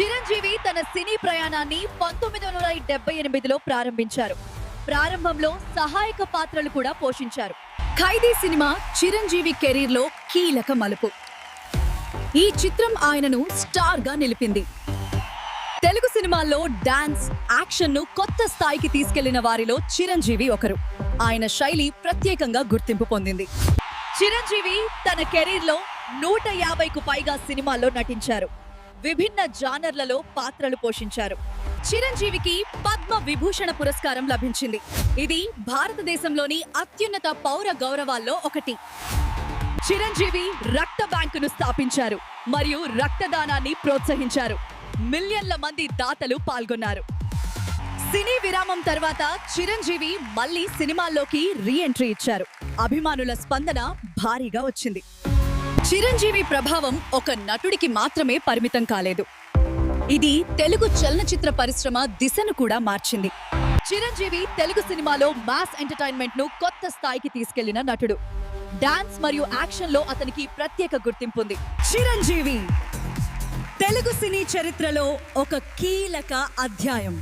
చిరంజీవి తన సినీ ప్రయాణాన్ని పంతొమ్మిది వందల డెబ్బై ఎనిమిదిలో ప్రారంభించారు. ప్రారంభంలో సహాయక పాత్రలు కూడా పోషించారు. ఖైదీ సినిమా చిరంజీవి కెరీర్లో కీలక మలుపు. ఈ చిత్రం ఆయనను స్టార్గా నిలిపింది. తెలుగు సినిమాల్లో డాన్స్ యాక్షన్ను కొత్త స్థాయికి తీసుకెళ్ళిన వారిలో చిరంజీవి ఒకరు. ఆయన శైలి ప్రత్యేకంగా గుర్తింపు పొందింది. చిరంజీవి తన కెరీర్లో నూట యాభైకు పైగా సినిమాల్లో నటించారు. విభిన్న జానర్లలో పాత్రలు పోషించారు. చిరంజీవికి పద్మ విభూషణ పురస్కారం లభించింది. ఇది భారతదేశంలోని అత్యున్నత పౌర గౌరవాల్లో ఒకటి. చిరంజీవి రక్త బ్యాంకును స్థాపించారు మరియు రక్తదానాన్ని ప్రోత్సహించారు. మిలియన్ల మంది దాతలు పాల్గొన్నారు. సినీ విరామం తర్వాత చిరంజీవి మళ్ళీ సినిమాల్లోకి రీ ఎంట్రీ ఇచ్చారు. అభిమానుల స్పందన భారీగా వచ్చింది. చిరంజీవి ప్రభావం ఒక నటుడికి మాత్రమే పరిమితం కాలేదు. ఇది తెలుగు చలనచిత్ర పరిశ్రమ దిశను కూడా మార్చింది. చిరంజీవి తెలుగు సినిమాలో మాస్ ఎంటర్టైన్మెంట్ను కొత్త స్థాయికి తీసుకెళ్ళిన నటుడు. డాన్స్ మరియు యాక్షన్లో అతనికి ప్రత్యేక గుర్తింపు ఉంది చిరంజీవి తెలుగు సినీ చరిత్రలో ఒక కీలక అధ్యాయం.